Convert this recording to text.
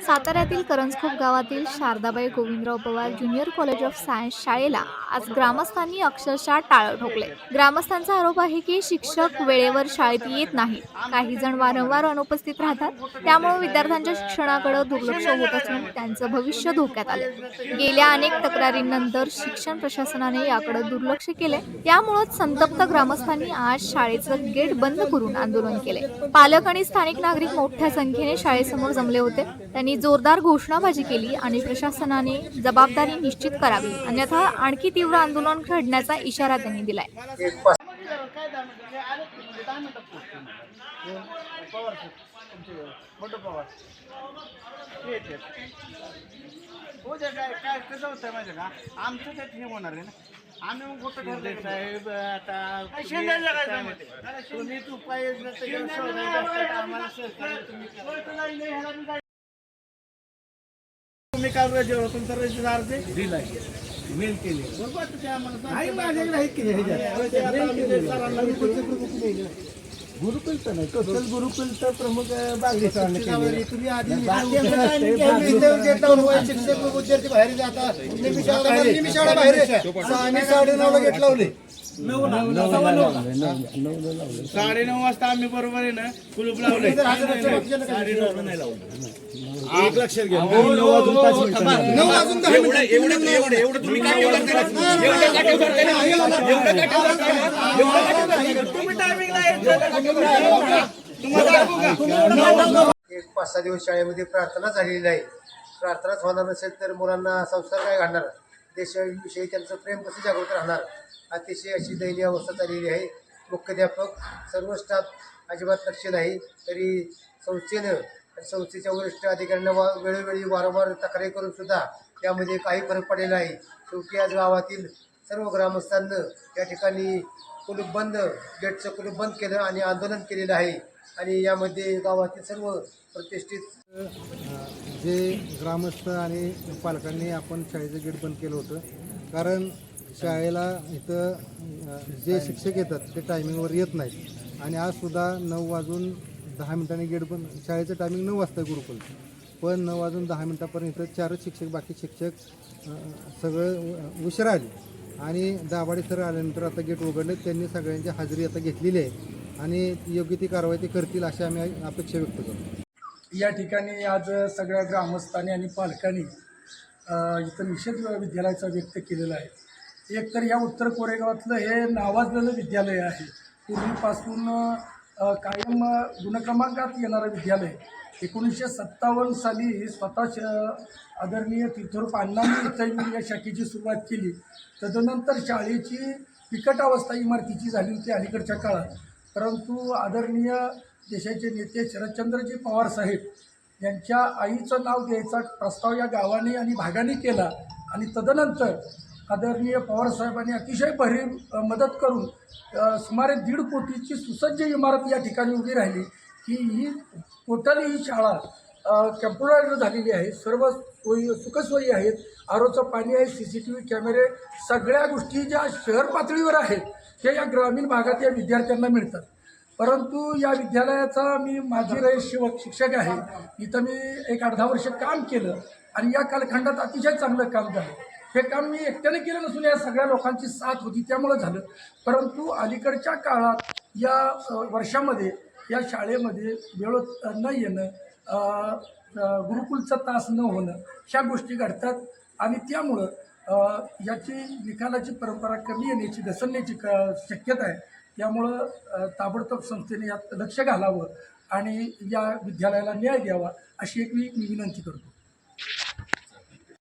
साताऱ्यातील करंजखोप गावातील Shardabai Govindrao Pawar junior college of science शाळेला आज ग्रामस्थांनी अक्षरशः टाळ ठोकले. ग्रामस्थांचा आरोप आहे की शिक्षक वेळेवर शाळेत येत नाहीत. काही जण वारंवार अनुपस्थित राहतात. त्यामुळे विद्यार्थ्यांच्या शिक्षणाकडे दुर्लक्ष होत असून त्यांचं भविष्य धोक्यात आलं गेल्या अनेक तक्रारींनंतर शिक्षण प्रशासनाने याकडे दुर्लक्ष केले त्यामुळेच संतप्त ग्रामस्थांनी आज शाळेचं गेट बंद करून आंदोलन केले पालक आणि स्थानिक नागरिक मोठ्या संख्येने शाळेसमोर जमले होते. त्यांनी जोरदार घोषणाबाजी केली आणि प्रशासनाने जबाबदारी निश्चित करावी. अन्यथा आणखी तीव्र आंदोलन घडण्याचा इशारा त्यांनी दिलाय. आम्ही कसं आता तू काल रजेवर तुमचा रजिस्टर अर्ज दिलाय. मेल केले. गुरुकुलचं नाही टोटल गुरुकुलचं प्रमुख सरांनी केलेलं. तुम्ही आधी विद्यार्थी बाहेर जातात. निमिषाला निमिषाला बाहेर गेट लावले. साडे नऊ वाजता आम्ही बरोबर आहे ना कुलूप लावले साडे नऊ नाही लावलं एक लक्षात घ्या नऊ नऊ वाजून पाच मिनिटं. तुम्ही एक सहा दिवस शाळेमध्ये प्रार्थना झालेली नाही प्रार्थनाच होणार नसेल तर मुलांना संस्कार काय घडणार? देशाविषयी त्यांचं प्रेम कसं जागृत राहणार? अतिशय अशी दयनीय अवस्था चाललेली आहे. मुख्याध्यापक सर्व स्टाफ अजिबात लक्ष नाही. तरी संस्थेनं आणि संस्थेच्या वरिष्ठ अधिकाऱ्यांना वा वेळोवेळी वारंवार तक्रारी करून सुद्धा त्यामध्ये काही फरक पडलेला आहे. शेवटी आज गावातील सर्व ग्रामस्थांना या ठिकाणी कुलूप बंद गेटचं कुलूप बंद केलं आणि आंदोलन केलेलं आहे. आणि यामध्ये गावातील सर्व प्रतिष्ठित जे ग्रामस्थ आणि पालकांनी आपण शाळेचं गेट बंद केलं होतं. कारण शाळेला इथं जे शिक्षक येतात ते टायमिंगवर येत नाहीत. आणि आज सुद्धा नऊ वाजून दहा मिनिटांनी गेट बंद. शाळेचं टायमिंग नऊ वाजता गुरुकुल. पण नऊ वाजून दहा मिनिटापर्यंत इथं चारच शिक्षक बाकी शिक्षक सगळं उशिरा आले. आणि दाभाडे सर आल्यानंतर आता गेट उघडले. त्यांनी सगळ्यांची हजेरी आता घेतलेली आहे. आणि योग्य ती कारवाई ते करतील अशी आम्ही अपेक्षा व्यक्त करतो. या ठिकाणी आज सगळ्या ग्रामस्थांनी आणि पालकांनी इथं निषेध विद्यालयाचा व्यक्त केलेला आहे. एकतर या उत्तर कोरेगावातलं हे नावाजलेलं विद्यालय आहे. पूर्वीपासून कायम गुणक्रमांकात येणारं विद्यालय. एकोणीसशे सत्तावन्न साली स्वतः श आदरणीय तीर्थरूप अण्णांनी इथं या शाखेची सुरुवात केली. तदनंतर शाळेची बिकट अवस्था इमारतीची झाली होती अलीकडच्या काळात. परंतु आदरणीय देशाचे नेते शरदचंद्रजी पवार साहेब यांच्या आईचं नाव द्यायचा प्रस्ताव या गावाने आणि भागाने केला आणि तदनंतर आदरणीय पवारसाहेबांनी अतिशय भरीव मदत करून सुमारे दीड कोटीची सुसज्ज इमारत या ठिकाणी उभी राहिली. की ही टोटली ही शाळा कॅम्प्युटराइज झालेली आहे. सर्व सोयी सुखसोयी आहेत. आरोचं पाणी आहे सी सी टी व्ही कॅमेरे सगळ्या गोष्टी ज्या शहर पातळीवर आहेत त्या या ग्रामीण भागात या विद्यार्थ्यांना मिळतात. परंतु या विद्यालयाचा मी माझी रयत शिवक शिक्षक आहे. इथं मी एक अर्धा वर्ष काम केलं आणि या कालखंडात अतिशय चांगलं काम झालं. हे काम मी एकट्याने केलं नसून या सगळ्या लोकांची साथ होती त्यामुळं झालं. परंतु अलीकडच्या काळात या वर्षामध्ये या शाळेमध्ये वेळ न येणं गुरुकुलचा तास न होणं ह्या गोष्टी घडतात. आणि त्यामुळं याची निकालाची परंपरा कमी येण्याची घसरण्याची क शक्यता आहे. त्यामुळं ताबडतोब संस्थेने यात लक्ष घालावं आणि या विद्यालयाला न्याय द्यावा अशी एक मी विनंती करतो.